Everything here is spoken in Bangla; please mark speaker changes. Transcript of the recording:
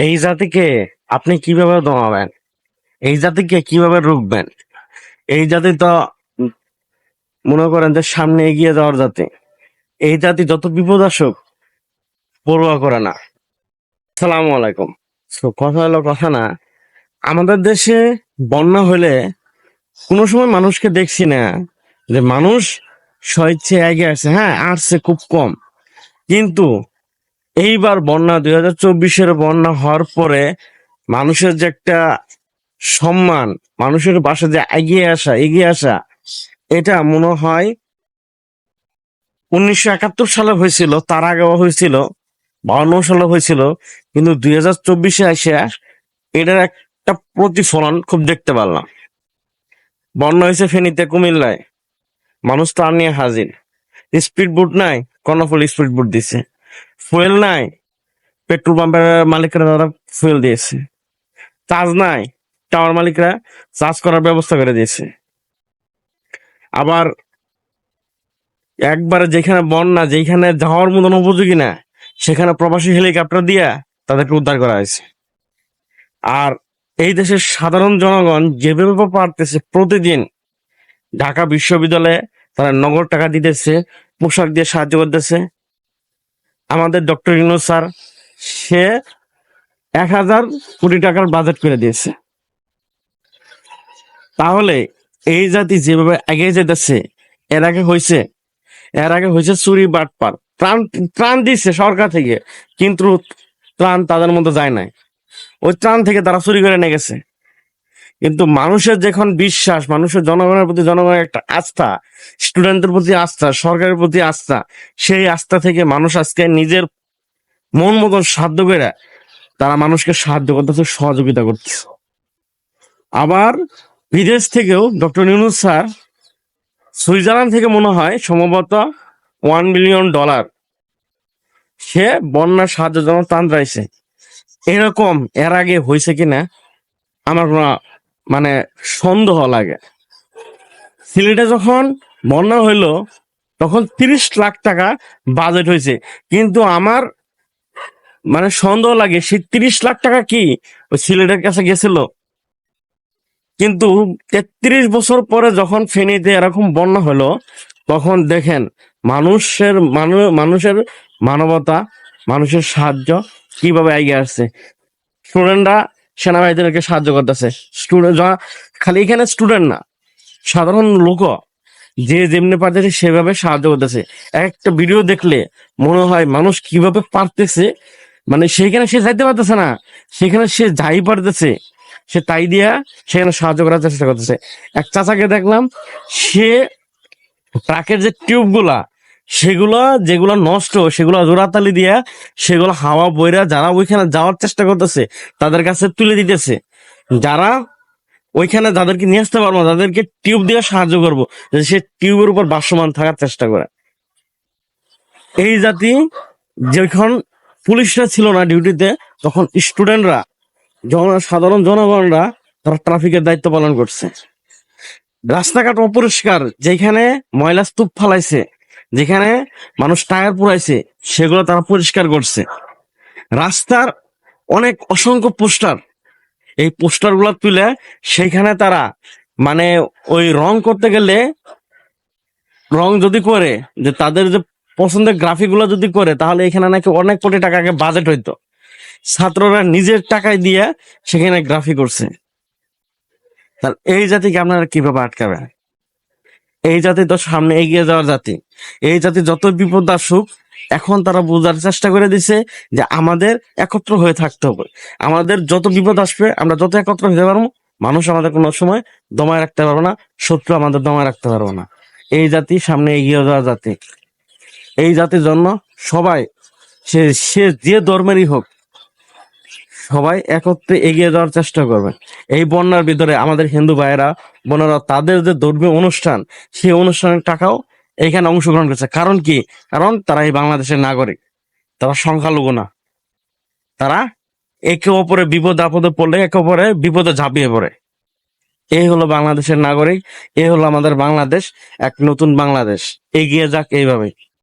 Speaker 1: এই জাতিকে আপনি কীভাবে দমাবেন? এই জাতিকে কীভাবে রুখবেন? এই জাতি তো মনে করেন যে সামনে এগিয়ে যাওয়ার জাতি। এই জাতি যত বিপদ আসুক পড়ুয়া করে না। সালাম আলাইকুম। তো কথা হলো কথা না, আমাদের দেশে বন্যা হলে কোনো সময় মানুষকে দেখছি না যে মানুষ স্বেচ্ছে এগিয়ে আসছে। হ্যাঁ আসছে খুব কম। কিন্তু এইবার বন্যা, দুই হাজার চব্বিশের বন্যা হওয়ার পরে মানুষের যে একটা সম্মান, মানুষের পাশে যে এগিয়ে আসা এগিয়ে আসা, এটা মনে হয় উনিশশো একাত্তর সালে হয়েছিল, তার আগেও হয়েছিল, বাউন্ন সালে হয়েছিল, কিন্তু দুই হাজার চব্বিশে এসে এটার একটা প্রতিফলন খুব দেখতে পারলাম। বন্যা হয়েছে ফেনীতে, কুমিল্লায়। মানুষ তার নিয়ে হাজির। স্পিড বুট নাই, কর্ণফুল স্পিড বুট দিছে। ফুয়েল নাই। পেট্রোল পাম্পের মালিকরা তারা ফুয়েল দিয়েছে। চার্জ নাই। টাওয়ার মালিকরা চার্জ করার ব্যবস্থা করে দিয়েছে। আবার একবারে যেখানে বন্যা, যেখানে যাওয়ার মতন উপযোগী না, সেখানে প্রবাসী হেলিকপ্টার দিয়া তাদেরকে উদ্ধার করা হয়েছে। আর এই দেশের সাধারণ জনগণ যেভাবে পারতেছে প্রতিদিন ঢাকা বিশ্ববিদ্যালয়ে তারা নগদ টাকা দিতেছে, পোশাক দিয়ে সাহায্য করতেছে আমাদের ডক্টর ইউনুস স্যার, সে এক হাজার কোটি টাকার বাজেট করে দিয়েছে। তাহলে এই জাতি যেভাবে এগিয়ে যেতেছে, এর আগে হয়েছে, এর আগে হয়েছে চুরি, বাটপার। ত্রাণ ত্রাণ দিচ্ছে সরকার থেকে, কিন্তু ত্রাণ তাদের মধ্যে যায় নাই। ওই ত্রাণ থেকে তারা চুরি করে নিয়ে গেছে। কিন্তু মানুষের যখন বিশ্বাস, মানুষের জনগণের প্রতি জনগণের একটা আস্থা স্টুডেন্টদের প্রতি আস্থা, সরকারের প্রতি আস্থা, সেই আস্থা থেকে মানুষ আজকে নিজের মন মতন সাধ্য করে তারা মানুষকে সাহায্য করতেছে সহযোগিতা করতেছে। আবার বিদেশ থেকেও ডক্টর নিউনুস স্যার সুইজারল্যান্ড থেকে মনে হয় সম্ভবত ওয়ান মিলিয়ন ডলার সে বন্যার সাহায্যের জন্য তান চাইছে। এরকম এর আগে হয়েছে কিনা? আমার কোনো মানে সন্দেহ লাগে। সিলেটে যখন বন্যা হইল, তখন তিরিশ লাখ টাকা বাজেট হয়েছে। কিন্তু আমার মানে সন্দেহ লাগে, সেই তিরিশ লাখ টাকা কি ওই সিলেটের কাছে গেছিল? কিন্তু তেত্রিশ বছর পরে যখন ফেনীতে এরকম বন্যা হলো, তখন দেখেন মানুষের মানুষের মানবতা, মানুষের সাহায্য কীভাবে এগিয়ে আসছে। স্টুডেন্টরা সেনাবাহিনীদেরকে সাহায্য করতেছে। স্টুডেন্ট খালি এখানে স্টুডেন্ট না, সাধারণ লোক যে যেমনি পারতেছে সেভাবে সাহায্য করতেছে। একটা ভিডিও দেখলে মনে হয় মানুষ কীভাবে পারতেছে মানে সেখানে সে যাইতে পারতেছে না সেখানে সে যাই পারতেছে, সে তাই দিয়া সেখানে সাহায্য করার চেষ্টা করতেছে। এক চাচাকে দেখলাম, সে ট্রাকের যে টিউবগুলা সেগুলা যেগুলা নষ্ট, সেগুলা জোড়াতালি দিয়া, সেগুলো হাওয়া বইরা যারা ওইখানে যাওয়ার চেষ্টা করতেছে, তাদের কাছে তুলে দিতেছে। যারা ওইখানে যাদেরকে নিয়ে আসতে পারব তাদেরকে টিউব দিয়ে সাহায্য করব সে টিউবের উপর ভাসমান থাকার চেষ্টা করে। এই জাতি যখন পুলিশরা ছিল না ডিউটিতে, তখন স্টুডেন্টরা, জন, সাধারণ জনগণরা, তারা ট্রাফিকের দায়িত্ব পালন করছে। রাস্তাঘাট অপরিষ্কার, যেখানে ময়লা স্তূপ ফালাইছে যেখানে মানুষ টায়ার পুরাইছে সেগুলো তারা পরিষ্কার করছে। রাস্তার অনেক অসংখ্য পোস্টার। এই পোস্টারগুলা তুলে সেইখানে তারা মানে ওই রং করতে গেলে রং যদি করে, যে তাদের যে পছন্দের গ্রাফিকগুলো যদি করে, তাহলে এখানে নাকি অনেক কোটি টাকা আগে বাজেট হইতো। ছাত্ররা নিজের টাকায় দিয়ে সেখানে গ্রাফি করছে। তাহলে এই জাতিকে আপনারা কীভাবে আটকাবেন? এই জাতি তো সামনে এগিয়ে যাওয়ার জাতি। এই জাতি যত বিপদ আসুক, এখন তারা বোঝার চেষ্টা করে দিছে যে আমাদের একত্র হয়ে থাকতে হবে। আমাদের যত বিপদ আসবে, আমরা যত একত্র হতে পারব, মানুষ আমাদের কোনো সময় দমায় রাখতে পারব না, শত্রু আমাদের দমায় রাখতে পারব না। এই জাতি সামনে এগিয়ে যাওয়া জাতি। এই জাতির জন্য সবাই সে সে যে ধর্মেরই হোক সবাই একত্রে এগিয়ে যাওয়ার চেষ্টা করবেন। এই বন্যার ভিতরে আমাদের হিন্দু ভাইয়েরা, বোনেরা, তাদের যে ধর্মীয় অনুষ্ঠান, সেই অনুষ্ঠানের টাকাও এখানে অংশগ্রহণ করছে। কারণ কি? কারণ তারা এই বাংলাদেশের নাগরিক। তারা সংখ্যালঘু না। তারা একে অপরে বিপদ আপদে পড়লে একে অপরে বিপদে ঝাঁপিয়ে পড়ে। এই হলো বাংলাদেশের নাগরিক এই হলো আমাদের বাংলাদেশ, এক নতুন বাংলাদেশ। এগিয়ে যাক এইভাবে